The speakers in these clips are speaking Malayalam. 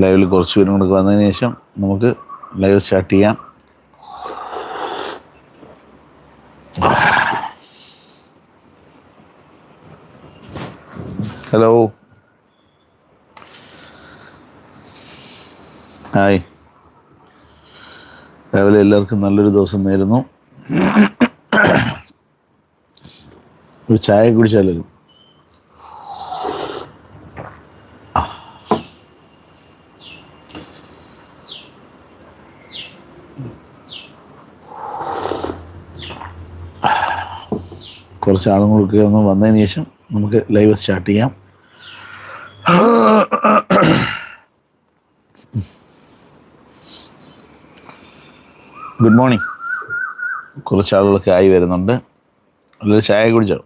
ലൈവിൽ കുറച്ച് പേരും കൂടെ വന്നതിന് ശേഷം നമുക്ക് ലൈവ് സ്റ്റാർട്ട് ചെയ്യാം. ഹലോ. ഹായ്. രാവിലെ എല്ലാവർക്കും നല്ലൊരു ദിവസം നേരുന്നു. ഒരു ചായ കുടിച്ചാലും കുറച്ച് ആളുകളൊക്കെ ഒന്ന് വന്നതിന് ശേഷം നമുക്ക് ലൈവ് സ്റ്റാർട്ട് ചെയ്യാം. ഗുഡ് മോർണിംഗ് കുറച്ച് ആളുകളൊക്കെ ആയി വരുന്നുണ്ട്. അല്ലെങ്കിൽ ചായ കുടിച്ചോ?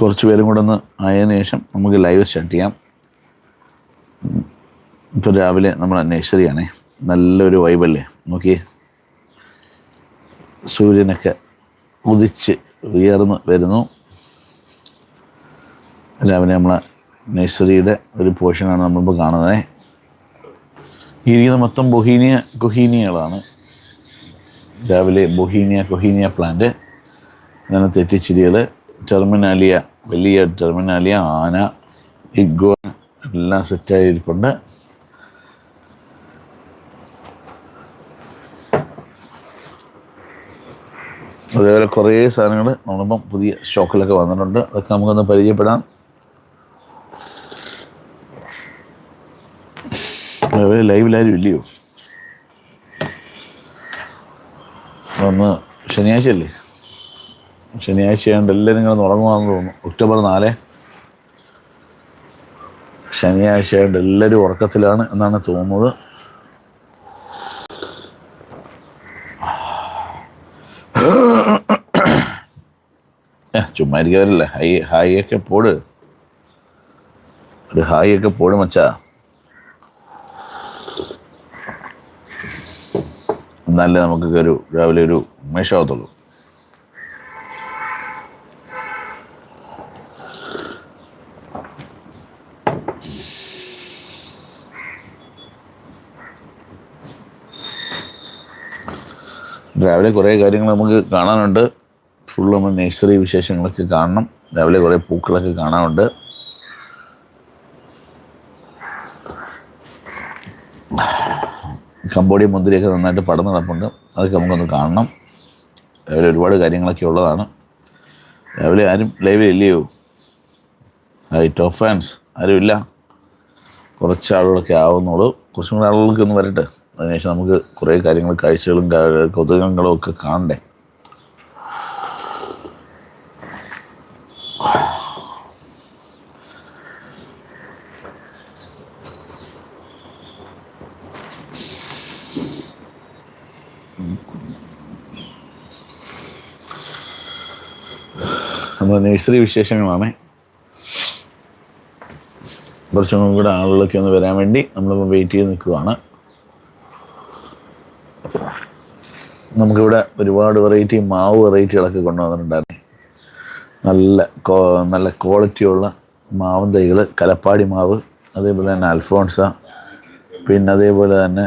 കുറച്ച് പേരും കൂടെ ഒന്ന് ആയതിനു ശേഷം നമുക്ക് ലൈവ് സ്റ്റാർട്ട് ചെയ്യാം. ഇപ്പോൾ രാവിലെ നമ്മൾ അന്വേഷിച്ചറിയാണേ നല്ലൊരു വൈബല്ലേ നോക്കിയേ. സൂര്യനൊക്കെ ഉദിച്ച് ഉയർന്ന് വരുന്നു. രാവിലെ നമ്മളെ നഴ്സറിയുടെ ഒരു പോർഷനാണ് നമ്മളിപ്പോൾ കാണുന്നത്. ഇരിക്കുന്ന മൊത്തം ബൊഹീനിയ കൊഹീനിയകളാണ് രാവിലെ ബൊഹീനിയ കൊഹീനിയ പ്ലാന്റ് അങ്ങനെ തെറ്റിച്ചിരികൾ ടെർമിനാലിയ വലിയ ടെർമിനാലിയ ആന ഇഗ്വ എല്ലാം സെറ്റായിരിപ്പുണ്ട് അതേപോലെ കുറേ സാധനങ്ങൾ നമ്മളിപ്പം പുതിയ ഷോക്കിലൊക്കെ വന്നിട്ടുണ്ട്. അതൊക്കെ നമുക്കൊന്ന് പരിചയപ്പെടാം. അതേപോലെ ലൈവിലാരും ഇല്ലയോ? ഒന്ന് ശനിയാഴ്ച അല്ലേ ശനിയാഴ്ച ആയതുകൊണ്ട് എല്ലാവരും ഇങ്ങനെ ഉറങ്ങുവാന്ന് തോന്നുന്നു. ഒക്ടോബർ നാല്. ശനിയാഴ്ച ആയതുകൊണ്ട് എല്ലാവരും ഉറക്കത്തിലാണ് എന്നാണ് തോന്നുന്നത്. ചുമ്മാ ഇരിക്കാറില്ല ഹൈ ഹായ് ഒക്കെ പോട്. ഒരു ഹായ് ഒക്കെ പോട് മച്ചാ. എന്നാലേ നമുക്കൊക്കെ ഒരു രാവിലെ ഒരു ഉന്മേഷമാകത്തുള്ളൂ രാവിലെ കുറേ കാര്യങ്ങൾ നമുക്ക് കാണാനുണ്ട്. ഫുൾ നമ്മൾ നേഴ്സറി വിശേഷങ്ങളൊക്കെ കാണണം. രാവിലെ കുറേ പൂക്കളൊക്കെ കാണാനുണ്ട്. കമ്പോഡിയ മുന്തിരിയൊക്കെ നന്നായിട്ട് പടം നടപ്പുണ്ട് അതൊക്കെ നമുക്കൊന്ന് കാണണം. രാവിലെ ഒരുപാട് കാര്യങ്ങളൊക്കെ ഉള്ളതാണ്. രാവിലെ ആരും ലൈവിൽ ഇല്ലയോ? ഹൈ ടോപ്പ് ഫാൻസ് ആരുമില്ല? കുറച്ച് ആളുകളൊക്കെ ആവുന്നുള്ളൂ. കുറച്ചും കൂടെ ആളുകൾക്ക് ഒന്ന് വരട്ടെ. അതിനുശേഷം നമുക്ക് കുറേ കാര്യങ്ങൾ കാഴ്ചകളും കൊതുകങ്ങളും ഒക്കെ കാണണ്ടേ? നമ്മുടെ നേഴ്സറി വിശേഷങ്ങളാണ് കുറച്ചും കൂടെ ആളുകളൊക്കെ ഒന്ന് വരാൻ വേണ്ടി നമ്മളിപ്പോൾ വെയിറ്റ് ചെയ്ത് നിൽക്കുവാണ്. നമുക്കിവിടെ ഒരുപാട് വെറൈറ്റി മാവ് വെറൈറ്റികളൊക്കെ കൊണ്ടുവന്നിട്ടുണ്ടായിരുന്നു. നല്ല നല്ല ക്വാളിറ്റിയുള്ള മാവും തൈകൾ കലപ്പാടി മാവ് അതേപോലെ തന്നെ അൽഫോൺസ പിന്നെ അതേപോലെ തന്നെ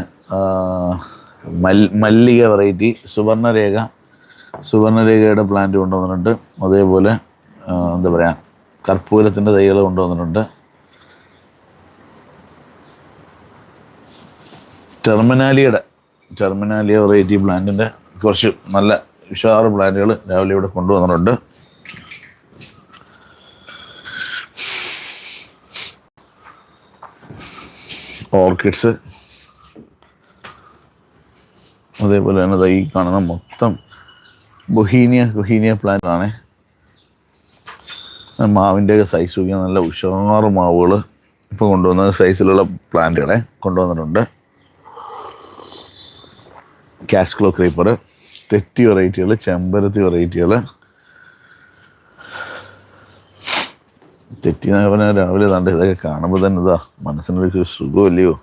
മല്ലിക വെറൈറ്റി സുവർണരേഖ സുവർണരേഖയുടെ പ്ലാന്റ് കൊണ്ടുവന്നിട്ടുണ്ട്. അതേപോലെ എന്താ പറയുക കർപ്പൂരത്തിന്റെ തൈകൾ കൊണ്ടുവന്നിട്ടുണ്ട്. ടെർമിനാലിയുടെ ടെർമിനാലിയ വെറൈറ്റി പ്ലാന്റിന്റെ കുറച്ച് നല്ല ഉഷാറ് പ്ലാന്റുകൾ രാവിലെ ഇവിടെ കൊണ്ടുവന്നിട്ടുണ്ട്. ഓർക്കിഡ്സ്. അതേപോലെ തന്നെ തൈ കാണുന്ന മൊത്തം ബൊഹീനിയ ബൊഹീനിയ പ്ലാന്റ് ആണ്. മാവിന്റെയൊക്കെ സൈസ് നോക്കിയാൽ നല്ല ഉഷാറ് മാവുകൾ ഇപ്പോൾ കൊണ്ടുവന്ന സൈസിലുള്ള പ്ലാന്റുകളെ കൊണ്ടുവന്നിട്ടുണ്ട്. ക്യാഷ് ക്ലോ ക്രീപ്പർ തെറ്റി വെറൈറ്റികൾ ചെമ്പരത്തി വെറൈറ്റികൾ. തെറ്റി എന്ന് പറഞ്ഞാൽ രാവിലെ തണ്ട ഇതൊക്കെ കാണുമ്പോൾ തന്നെ ഇതാ മനസ്സിനൊരു സുഖമല്ലയോ?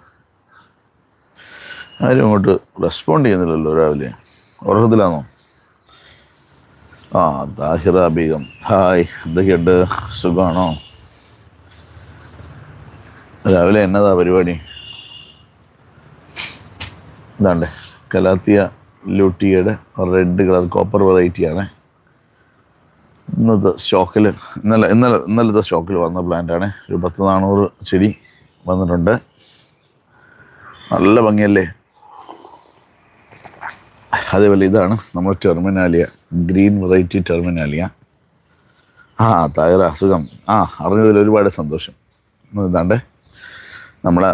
ആരും അങ്ങോട്ട് റെസ്പോണ്ട് ചെയ്യുന്നില്ലല്ലോ രാവിലെ. ഉറക്കത്തിലാണോ? ആ താഹിറ ബീഗം ഹായ് എന്തൊക്കെയുണ്ട്? സുഖമാണോ രാവിലെ എന്നതാ പരിപാടി? ഇതാണ്ടേ കലാത്തിയ ലൂട്ടിയുടെ റെഡ് കളർ കോപ്പർ വെറൈറ്റിയാണ് ഇന്നത്തെ സ്റ്റോക്കിൽ ഇന്നലെ ഇന്നലെ ഇന്നലത്തെ സ്റ്റോക്കിൽ വന്ന പ്ലാന്റാണ് ഒരു പത്ത് നാനൂറ് ചെടി വന്നിട്ടുണ്ട്. നല്ല ഭംഗിയല്ലേ? അതേപോലെ ഇതാണ് നമ്മൾ ടെർമിനാലിയ ഗ്രീൻ വെറൈറ്റി ടെർമിനാലിയ ആ തകര സുഖം. ആ അറിഞ്ഞതിൽ ഒരുപാട് സന്തോഷം. ഇതാണ്ട് നമ്മളെ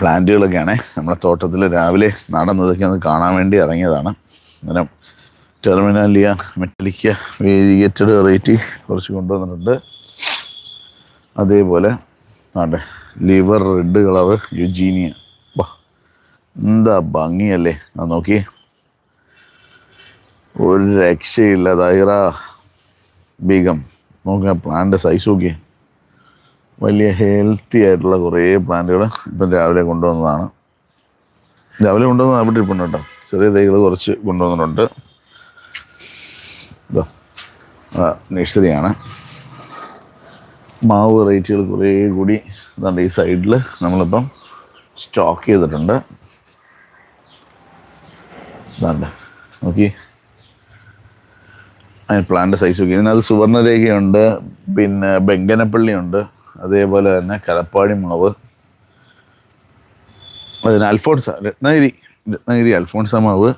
പ്ലാന്റുകളൊക്കെയാണ്. നമ്മുടെ തോട്ടത്തിൽ രാവിലെ നടന്നതൊക്കെ ഒന്ന് കാണാൻ വേണ്ടി ഇറങ്ങിയതാണ്. അന്നേരം ടെർമിനാലിയ മെറ്റലിക്ക വേരിയേറ്റഡ് വെറൈറ്റി കുറച്ച് കൊണ്ടുവന്നിട്ടുണ്ട്. അതേപോലെ ആണ്ടെ ലിവർ റെഡ് കളറ് യുജീനിയ. വാ എന്താ ഭംഗിയല്ലേ? ആ നോക്കി ഒരു രക്ഷയില്ല ദൈറ. ബീഗം നോക്കുക പ്ലാന്റ് സൈസ് നോക്കി വലിയ ഹെൽത്തി ആയിട്ടുള്ള കുറേ പ്ലാന്റുകൾ ഇപ്പം രാവിലെ കൊണ്ടുവന്നതാണ്. രാവിലെ കൊണ്ടുവന്നത് അവിടെ ഇരിപ്പുണ്ട് കേട്ടോ. ചെറിയ തൈകൾ കുറച്ച് കൊണ്ടുവന്നിട്ടുണ്ട്. നേഴ്സറിയാണ് മാവ് വെറൈറ്റികൾ കുറേ കൂടി ഇതാണ്ട് ഈ സൈഡിൽ നമ്മളിപ്പം സ്റ്റോക്ക് ചെയ്തിട്ടുണ്ട്. ഇതാണ്ട് നോക്കി. അതിന് പ്ലാന്റ് സൈസ് നോക്കി. ഇതിനകത്ത് സുവർണരേഖയുണ്ട് പിന്നെ ബെങ്കനപ്പള്ളിയുണ്ട്. അതേപോലെ തന്നെ കലപ്പാടി മാവ്. അതിന് അൽഫോൺസ രത്നഗിരി രത്നഗിരി അൽഫോൺസ മാവ്.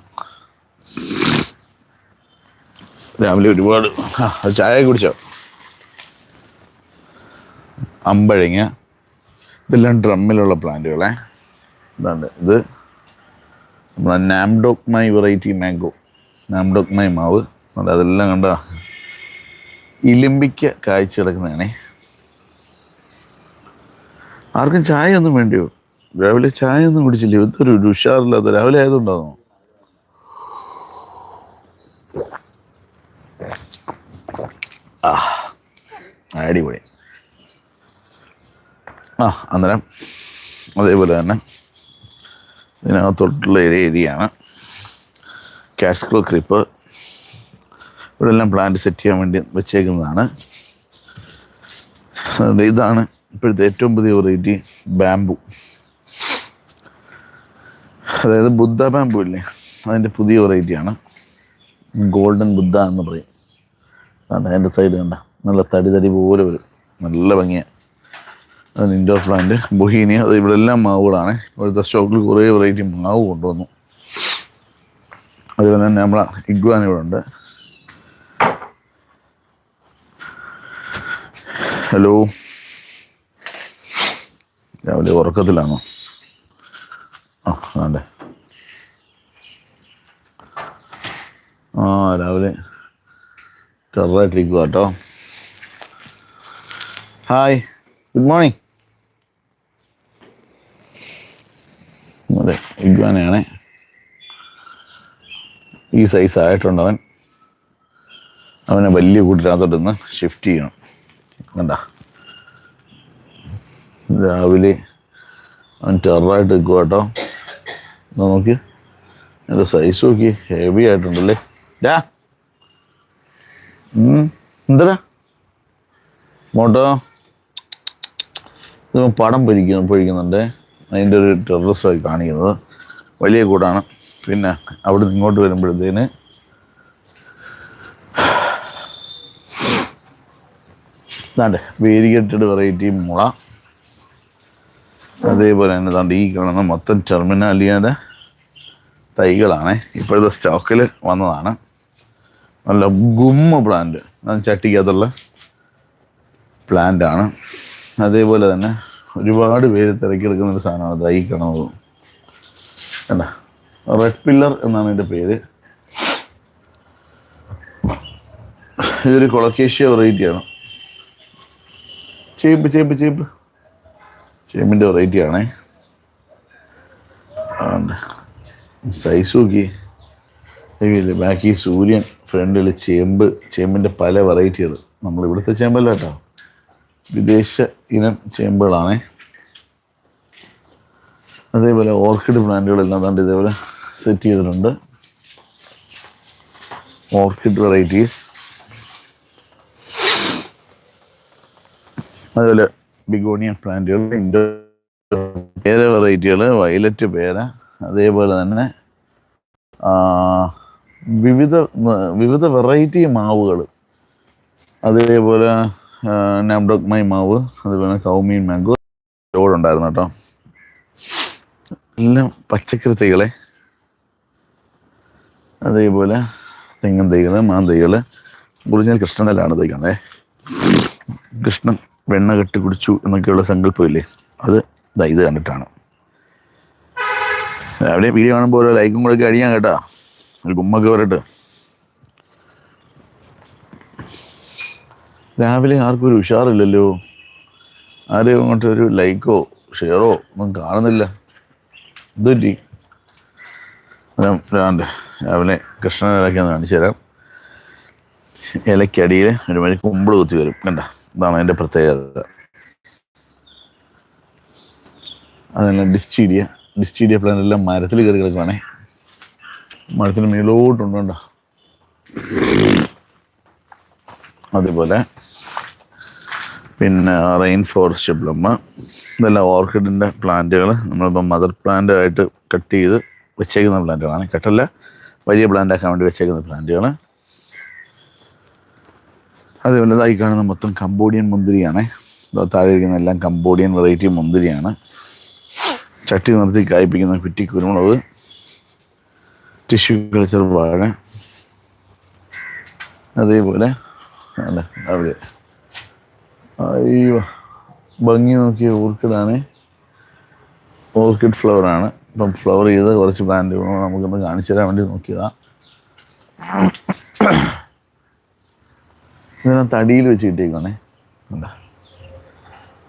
രാവിലെ ഒരുപാട് ചായ കുടിച്ചോ? അമ്പഴങ്ങ. ഇതെല്ലാം ഡ്രമ്മിലുള്ള പ്ലാന്റുകളെ. ഇതാണ് ഇത്. നമ്മളെ നാംഡോക്മൈ വെറൈറ്റി മാംഗോ. നാംഡോക്മൈ മാവ്. അതെല്ലാം കണ്ട? ഇലിമ്പിക്ക കാഴ്ച കിടക്കുന്നതാണേ ആർക്കും ചായ ഒന്നും വേണ്ടിയോ? രാവിലെ ചായ ഒന്നും കുടിച്ചില്ല? ഇതൊരു ഉഷാറില്ലാത്ത രാവിലെ ആയതുകൊണ്ടാണോ? ആ അടിപൊളി. ആ അന്നേരം അതേപോലെ തന്നെ ഇതിനകത്തോട്ടുള്ള ഏരിയ ഏരിയയാണ് കാഷ്ക്ലോ ക്രിപ്പ് ഇവിടെ എല്ലാം പ്ലാന്റ് സെറ്റ് ചെയ്യാൻ വേണ്ടി വെച്ചേക്കുന്നതാണ്. അതുകൊണ്ട് ഇതാണ് ഇപ്പോഴത്തെ ഏറ്റവും പുതിയ വെറൈറ്റി ബാമ്പു അതായത് ബുദ്ധ ബാമ്പു ഇല്ലേ? അതിന്റെ പുതിയ വെറൈറ്റിയാണ് ഗോൾഡൻ ബുദ്ധ എന്ന് പറയും. കണ്ട അതിന്റെ സൈഡ് കണ്ട. നല്ല തടി തടി പോലെ വരും. നല്ല ഭംഗിയാണ് അതിന് ഇൻഡോർ പ്ലാന്റ് ബൊഹീനിയ അത് ഇവിടെ എല്ലാം മാവുകളാണ്. ഇവിടുത്തെ സ്റ്റോക്കിൽ കുറേ വെറൈറ്റി മാവ് കൊണ്ടുവന്നു. അതുപോലെ തന്നെ നമ്മളെ ഇഗ്വാൻ ഇവിടെ ഉണ്ട്. ഹലോ രാവിലെ ഉറക്കത്തിലാണോ? ആ അതെ ആ രാവിലെ ടെററായിട്ടിരിക്കുക കേട്ടോ. Hi good morning. അതെ ഇഗ്വാനയാണേ ഈ സൈസ് ആയിട്ടുണ്ട് അവൻ അവനെ വലിയ കൂട്ടിനകത്തോട്ട് ഷിഫ്റ്റ് ചെയ്യണം. കണ്ട? രാവിലെ അവൻ ടെററായിട്ട് നിൽക്കുക കേട്ടോ. എന്നാ നോക്കി. എന്റെ സൈസ് നോക്കി ഹെവി ആയിട്ടുണ്ടല്ലേ. ഡാ. എന്തടാ? മോട്ടോ ഇത് പടം പൊരിക്കുന്നു പൊഴിക്കുന്നുണ്ട്. അതിന്റെ ഒരു ടെററിസ്റ്റായി കാണിക്കുന്നത്. വലിയ കൂടാണ്. പിന്നെ അവിടെ ഇങ്ങോട്ട് വരുമ്പോഴത്തേന് ഇതാണ്ട് വേരിഗേറ്റഡ് വെറൈറ്റി മുള. അതേപോലെ തന്നെ ദാണ്ട് ഈ കാണുന്ന മൊത്തം ടെർമിനാലിയുടെ തൈകളാണ്. ഇപ്പോഴത്തെ സ്റ്റോക്കിൽ വന്നതാണ്. നല്ല ഗുമ്മ പ്ലാന്റ് ചട്ടിക്കകത്തുള്ള പ്ലാന്റാണ് അതേപോലെ തന്നെ ഒരുപാട് പേര് തിരക്കിയെടുക്കുന്ന ഒരു സാധനമാണ് തൈ കാണുന്നത്. കണ്ട റെഡ് പില്ലർ എന്നാണ് ഇതിന്റെ പേര്. ഇതൊരു കൊളക്കേഷ്യ വെറൈറ്റിയാണ് ചേപ്പ് ചേപ്പ് ചേമ്പ്. ചേമ്പിന്റെ വെറൈറ്റി ആണേ സൈസ് നോക്കി ബാക്കി സൂര്യൻ ഫ്രണ്ടിൽ ചേമ്പ് ചേമ്പിന്റെ പല വെറൈറ്റികൾ നമ്മൾ ഇവിടുത്തെ ചേമ്പല്ല കേട്ടോ വിദേശ ഇനം ചേമ്പുകളാണേ അതേപോലെ ഓർക്കിഡ് പ്ലാന്റുകളെല്ലാം കണ്ട് ഇതേപോലെ സെറ്റ് ചെയ്തിട്ടുണ്ട്. ഓർക്കിഡ് വെറൈറ്റീസ് അതുപോലെ ബിഗോണിയ പ്ലാന്റുകൾ ഇൻഡോർ പേര വെറൈറ്റികൾ വയലറ്റ് പേര അതേപോലെ തന്നെ വിവിധ വിവിധ വെറൈറ്റി മാവുകൾ. അതേപോലെ നാംഡോക്മൈ മാവ് അതുപോലെ കൗമീൻ മാംഗോ ഉണ്ടായിരുന്നു കേട്ടോ. എല്ലാം പച്ചക്കറി അതേപോലെ തെങ്ങൻ തൈകൾ മാന്തൈകൾ ഒറിജിനൽ കൃഷ്ണനിലാണ് തൈക്കണേ കൃഷ്ണൻ. വെണ്ണ കെട്ടി കുടിച്ചു എന്നൊക്കെയുള്ള സങ്കല്പമില്ലേ? അത് ദാ ഇത് കണ്ടിട്ടാണ്. രാവിലെ വീഡിയോ കാണുമ്പോൾ ഓരോ ലൈക്കും കൂടെ അടിയാൻ കേട്ടാ. ഒരു ഗുമ്മൊക്കെ വരട്ടെ. രാവിലെ ആർക്കും ഒരു ഉഷാറില്ലല്ലോ. ആരെയും അങ്ങോട്ട് ഒരു ലൈക്കോ ഷെയറോ ഒന്നും കാണുന്നില്ല. എന്തുപറ്റി? രാവിലെ കൃഷ്ണനെ ഇലക്കാന്ന് കാണിച്ചു തരാം. ഇലയ്ക്കടിയിൽ ഒരു മണി കുമ്പിൾ കുത്തി വരും. കണ്ട? ഇതാണ് അതിന്റെ പ്രത്യേകത. അതല്ല ഡിസ്റ്റീഡിയ. ഡിസ്റ്റീഡിയ പ്ലാന്റ് എല്ലാം മരത്തിൽ കയറി കിടക്കുവാണേ. മരത്തിന് മേലോട്ടുണ്ട് കണ്ടോ? അതേപോലെ. പിന്നെ റെയിൻ ഫോറസ്റ്റ് പ്ലമ്മ ഇതെല്ലാം ഓർക്കിഡിന്റെ പ്ലാന്റുകൾ നമ്മളിപ്പം മദർ പ്ലാന്റ് ആയിട്ട് കട്ട് ചെയ്ത് വെച്ചേക്കുന്ന പ്ലാന്റുകളാണ് കെട്ടല്ല വലിയ പ്ലാന്റ് ആക്കാൻ വേണ്ടി വെച്ചേക്കുന്ന പ്ലാന്റുകൾ അതേപോലെ ഇതായി കാണുന്ന മൊത്തം കംബോഡിയൻ മുന്തിരിയാണ്. താഴെ ഇരിക്കുന്ന എല്ലാം കംബോഡിയൻ വെറൈറ്റി മുന്തിരിയാണ്. ചട്ടി നിർത്തി കായ്പിക്കുന്ന കുറ്റി കുരുമുളക് ടിഷ്യൂ കൾച്ചർ വാഴ. അതേപോലെ അല്ല അവിടെ. അയ്യോ ഭംഗി നോക്കിയ ഓർക്കിഡാണ്. ഓർക്കിഡ് ഫ്ലവറാണ് ഇപ്പം ഫ്ലവർ ചെയ്ത് കുറച്ച് പ്ലാന്റ് നമുക്കൊന്ന് കാണിച്ചു തരാൻ വേണ്ടി നോക്കിയതാ. ഇതിനെ തടിയിൽ വെച്ച് കിട്ടിയേക്കാണേ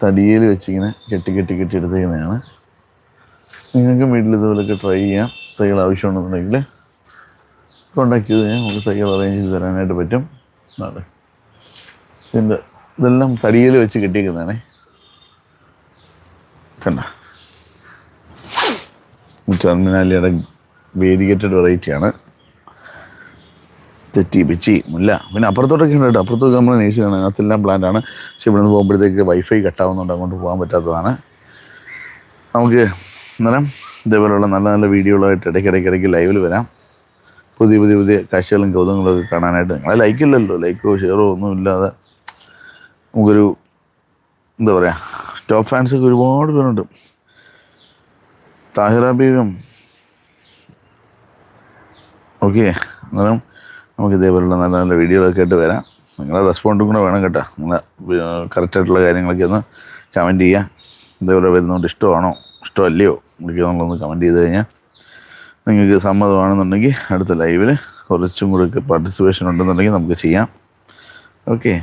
തടിയിൽ വെച്ചിങ്ങനെ കെട്ടി കെട്ടി കെട്ടി എടുത്തേക്കുന്നതാണ്. നിങ്ങൾക്ക് വീട്ടിൽ ഇതുപോലൊക്കെ ട്രൈ ചെയ്യാം. തൈകൾ ആവശ്യമുണ്ടെന്നുണ്ടെങ്കിൽ കോണ്ടാക്ട് ചെയ്ത് കഴിഞ്ഞാൽ നമുക്ക് തൈകൾ അറേഞ്ച് ചെയ്ത് തരാനായിട്ട് പറ്റും. അതെ ഇതിന്റെ ഇതെല്ലാം തടിയിൽ വെച്ച് കെട്ടിയിരിക്കുന്നതാണേ കണ്ട? ടെർമിനാലിയുടെ വേരിഗേറ്റഡ് വെറൈറ്റിയാണ് തെറ്റി പിച്ചി മുല്ല. പിന്നെ അപ്പുറത്തോട്ടൊക്കെ ഉണ്ട് കേട്ടോ അപ്പുറത്തോട്ട് നമ്മൾ നേഴ്സിനാണ് അതിനകത്തെല്ലാം പ്ലാന്റാണ് പക്ഷെ ഇവിടെ നിന്ന് പോകുമ്പോഴത്തേക്ക് വൈഫൈ കട്ടാവുന്നുണ്ട് അങ്ങോട്ട് പോകാൻ പറ്റാത്തതാണ്. നമുക്ക് അന്നേരം ഇതേപോലെയുള്ള നല്ല നല്ല വീഡിയോകളായിട്ട് ഇടയ്ക്കിടയ്ക്ക് ഇടയ്ക്ക് ലൈവിൽ വരാം. പുതിയ പുതിയ പുതിയ കാഴ്ചകളും കൗതുകങ്ങളൊക്കെ കാണാനായിട്ട് നിങ്ങളെ ലൈക്കില്ലല്ലോ ലൈക്കോ ഷെയറോ ഒന്നും ഇല്ലാതെ നമുക്കൊരു എന്താ പറയുക ടോപ്പ് ഫാൻസൊക്കെ ഒരുപാട് പേരുണ്ട്. താഹിറ ബീഗം. ഓക്കെ അന്നേരം നമുക്ക് ഇതേപോലുള്ള നല്ല നല്ല വീഡിയോകളൊക്കെ ആയിട്ട് വരാം. നിങ്ങളെ റെസ്പോണ്ടും കൂടെ വേണം കേട്ടോ. നിങ്ങളെ കറക്റ്റായിട്ടുള്ള കാര്യങ്ങളൊക്കെ ഒന്ന് കമന്റ് ചെയ്യുക. ഇതേപോലെ വരുന്നതുകൊണ്ട് ഇഷ്ടമാണോ? ഇഷ്ടമല്ലയോ? എന്നൊക്കെ നമ്മളൊന്ന് കമന്റ് ചെയ്ത് കഴിഞ്ഞാൽ നിങ്ങൾക്ക് സമ്മതമാണെന്നുണ്ടെങ്കിൽ അടുത്ത ലൈവിൽ കുറച്ചും കൂടെ പാർട്ടിസിപ്പേഷൻ ഉണ്ടെന്നുണ്ടെങ്കിൽ നമുക്ക് ചെയ്യാം. ഓക്കെ